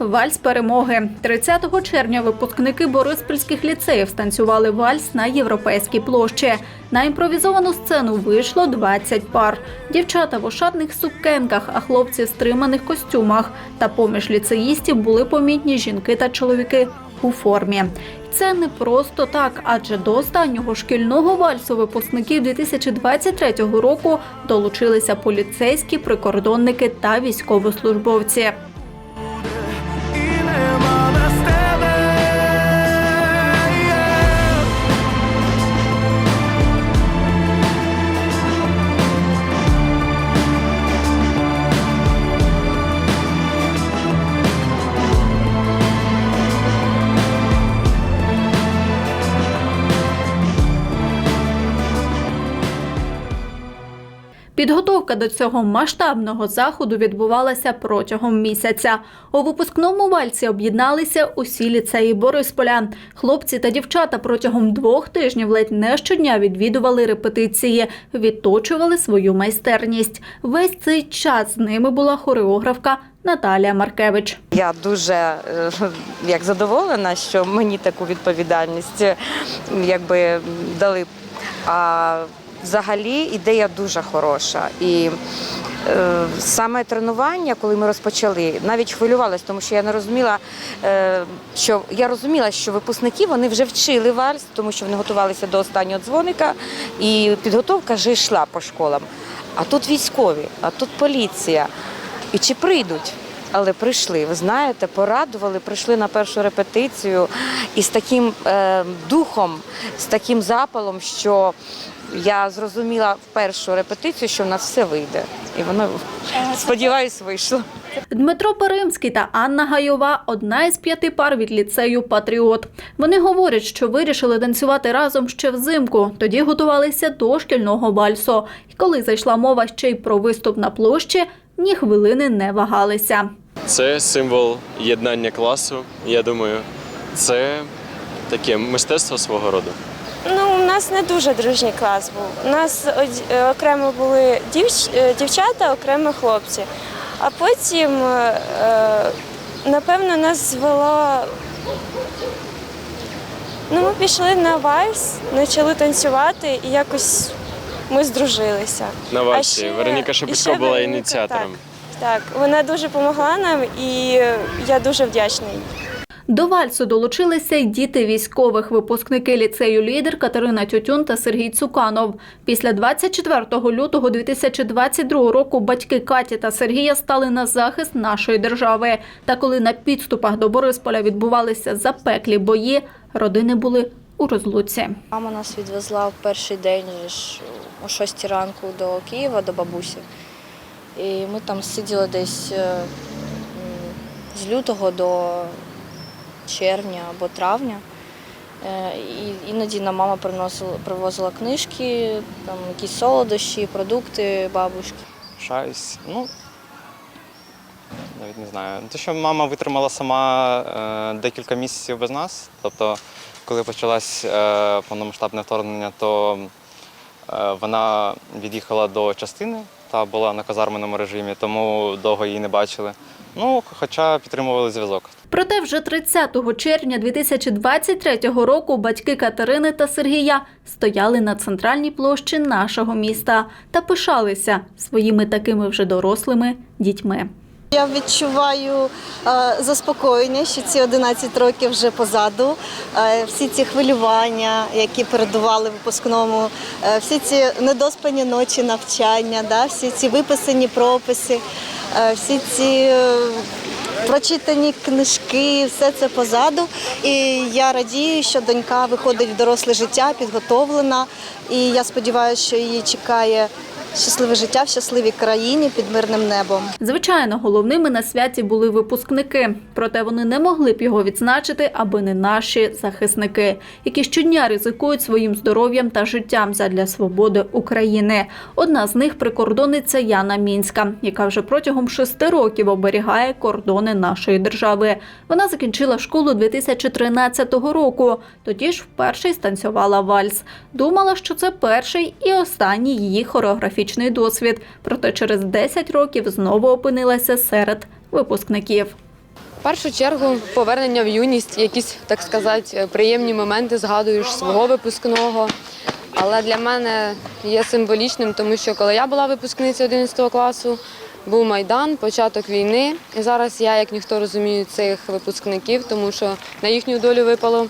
Вальс перемоги 30 червня випускники бориспільських ліцеїв станцювали вальс на європейській площі. На імпровізовану сцену вийшло 20 пар. Дівчата в ошатних сукенках, а хлопці в стриманих костюмах. Та поміж ліцеїстів були помітні жінки та чоловіки у формі. Це не просто так, адже до останнього шкільного вальсу випускників 2023 року долучилися поліцейські, прикордонники та військовослужбовці. Підготовка до цього масштабного заходу відбувалася протягом місяця. У випускному вальсі об'єдналися усі ліцеї Борисполя. Хлопці та дівчата протягом двох тижнів ледь не щодня відвідували репетиції, відточували свою майстерність. Весь цей час з ними була хореографка Наталія Маркевич. Я дуже е, як задоволена, що мені таку відповідальність е, якби дали. А взагалі ідея дуже хороша. І е, саме тренування, коли ми розпочали, навіть хвилювалась, тому що я не розуміла, е, що я розуміла, що випускники вони вже вчили вальс, тому що вони готувалися до останнього дзвоника, і підготовка вже йшла по школам. А тут військові, а тут поліція. І чи прийдуть? Але прийшли, ви знаєте, порадували, прийшли на першу репетицію і з таким е, духом, з таким запалом, що я зрозуміла в першу репетицію, що в нас все вийде. І воно, сподіваюсь, вийшло. Дмитро Перимський та Анна Гайова одна із п'яти пар від ліцею Патріот. Вони говорять, що вирішили танцювати разом ще взимку. Тоді готувалися до шкільного вальсу. І коли зайшла мова ще й про виступ на площі, ні хвилини не вагалися. Це символ єднання класу. Я думаю, це таке мистецтво свого роду. Ну, у нас не дуже дружній клас був. У нас окремо були дівч- е, дівчата, окремо хлопці. А потім, е, е, напевно, нас звело. Ну, ми пішли на вальс, почали танцювати і якось ми здружилися. На вальсі. ще- Вероніка Шепетько була Вероніка, ініціатором. Так, так, вона дуже допомогла нам і я дуже вдячна їй. До вальсу долучилися й діти військових, випускники ліцею лідер Катерина Тютюн та Сергій Цуканов. Після 24 лютого 2022 року батьки Каті та Сергія стали на захист нашої держави. Та коли на підступах до Борисполя відбувалися запеклі бої, родини були у розлуці. Мама нас відвезла в перший день о 6 ранку до Києва, до бабусі. І ми там сиділи десь е, з лютого до червня або травня. Е, І іноді нам мама приносила, привозила книжки, там якісь солодощі, продукти бабушки. Шаюсь. Ну, навіть не знаю. Те, що мама витримала сама е, декілька місяців без нас. Тобто, коли почалось е, повномасштабне вторгнення, то е, вона від'їхала до частини та була на казарменому режимі, тому довго її не бачили. Ну, хоча підтримували зв'язок. Проте вже 30 червня 2023 року батьки Катерини та Сергія стояли на центральній площі нашого міста та пишалися своїми такими вже дорослими дітьми. Я відчуваю е, заспокоєння, що ці 11 років вже позаду. Е, всі ці хвилювання, які передували випускному, е, всі ці недоспані ночі навчання, всі ці виписані прописи, всі ці прочитані книжки, все це позаду. І я радію, що донька виходить в доросле життя, підготовлена. І я сподіваюся, що її чекає щасливе життя в щасливій країні під мирним небом. Звичайно, головними на святі були випускники, проте вони не могли б його відзначити, аби не наші захисники, які щодня ризикують своїм здоров'ям та життям задля свободи України. Одна з них прикордонниця Яна Мінська, яка вже протягом шести років оберігає кордони нашої держави. Вона закінчила школу 2013 року. Тоді ж вперше станцювала вальс. Думала, що це перший і останній її хореографічний досвід. Проте через 10 років знову опинилася серед випускників. В першу чергу повернення в юність, якісь, так сказати, приємні моменти згадуєш свого випускного. Але для мене є символічним, тому що коли я була випускницею 11 класу, був Майдан, початок війни. І зараз я, як ніхто розумію, цих випускників, тому що на їхню долю випало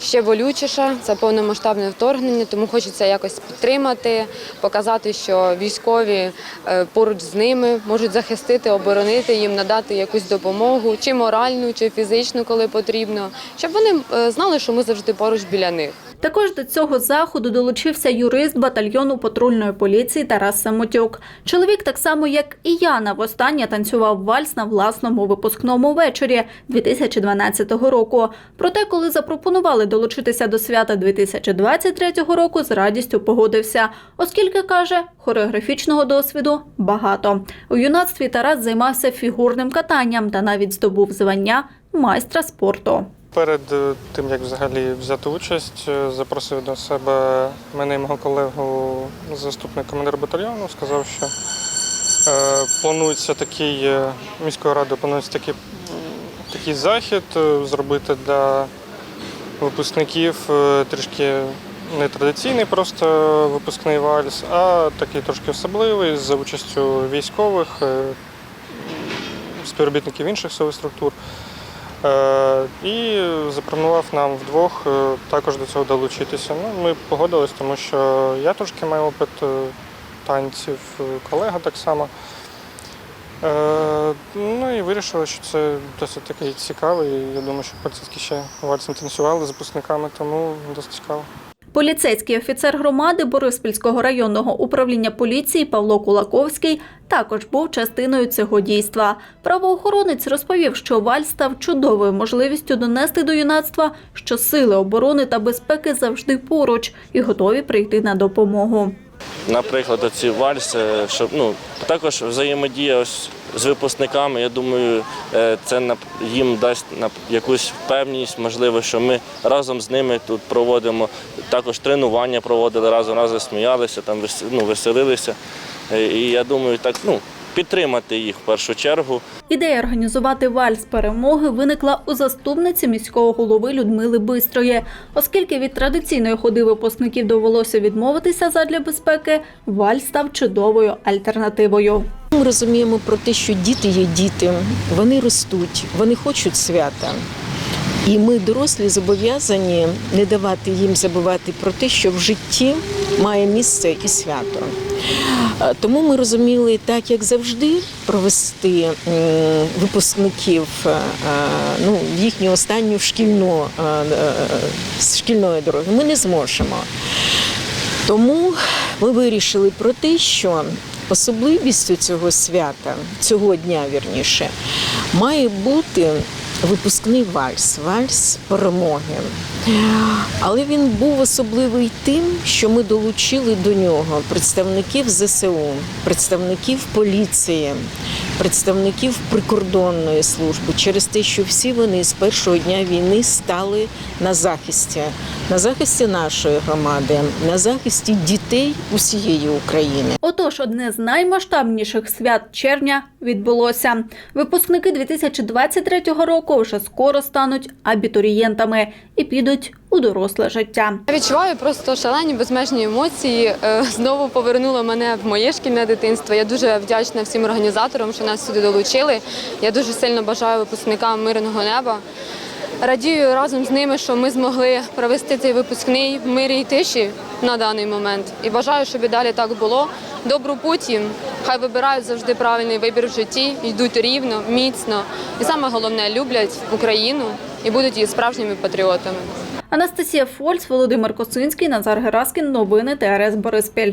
ще болючіше. Це повномасштабне вторгнення, тому хочеться якось підтримати, показати, що військові е, поруч з ними можуть захистити, оборонити їм, надати якусь допомогу, чи моральну, чи фізичну, коли потрібно, щоб вони е, знали, що ми завжди поруч біля них. Також до цього заходу долучився юрист батальйону патрульної поліції Тарас Самотюк. Чоловік, так само як і Яна, востаннє танцював вальс на власному випускному вечорі 2012 року. Проте, коли запропонували долучитися до свята 2023 року, з радістю погодився, оскільки каже, хореографічного досвіду багато. У юнацтві Тарас займався фігурним катанням та навіть здобув звання майстра спорту. Перед е, тим, як взагалі взяти участь, е, запросив до себе мене і мого колегу, заступник командира батальйону, сказав, що е, планується такий, міською радою планується такий, такий захід зробити для випускників е, трішки не традиційний просто випускний вальс, а такий трошки особливий за участю військових, е, співробітників інших силових структур. Е, І запропонував нам вдвох також до цього долучитися. Ну, ми погодились, тому що я трошки маю опит танців, колега так само. Е, Ну і вирішили, що це досить такий цікавий. Я думаю, що поліцейські ще вальсом танцювали з випускниками, тому досить цікаво. Поліцейський офіцер громади Бориспільського районного управління поліції Павло Кулаковський також був частиною цього дійства. Правоохоронець розповів, що вальс став чудовою можливістю донести до юнацтва, що сили оборони та безпеки завжди поруч і готові прийти на допомогу. Наприклад, оці вальси, щоб ну також взаємодія ось з випускниками. Я думаю, е, це їм дасть на якусь впевненість, можливо, що ми разом з ними тут проводимо також тренування, проводили разом, разом сміялися, там ну, веселилися. Е, І я думаю, так ну підтримати їх в першу чергу. Ідея організувати вальс перемоги виникла у заступниці міського голови Людмили Бистрої. Оскільки від традиційної ходи випускників довелося відмовитися задля безпеки, вальс став чудовою альтернативою. Ми розуміємо про те, що діти є діти, вони ростуть, вони хочуть свята. І ми, дорослі, зобов'язані не давати їм забувати про те, що в житті має місце і свято. Е, Тому ми розуміли, так як завжди, провести випускників е, е, ну, їхню останню шкільну шкільної дороги. Ми не зможемо. Тому ми вирішили про те, що особливістю цього свята, цього дня вірніше, має бути випускний вальс, вальс перемоги. Але він був особливий тим, що ми долучили до нього представників ЗСУ, представників поліції, представників прикордонної служби через те, що всі вони з першого дня війни стали на захисті, на захисті нашої громади, на захисті дітей усієї України. Отож, одне з наймасштабніших свят червня відбулося. Випускники 2023 року вже скоро стануть абітурієнтами і підуть у доросле життя. Я відчуваю просто шалені безмежні емоції. Е, Знову повернуло мене в моє шкільне дитинство. Я дуже вдячна всім організаторам, що нас сюди долучили. Я дуже сильно бажаю випускникам мирного неба. Радію разом з ними, що ми змогли провести цей випускний в мирі і тиші на даний момент. І бажаю, щоб і далі так було. Добру путь їм. Хай вибирають завжди правильний вибір в житті, йдуть рівно, міцно. І саме головне люблять Україну і будуть її справжніми патріотами. Анастасія Фольц, Володимир Косинський, Назар Гераскін. Новини ТРС Бориспіль.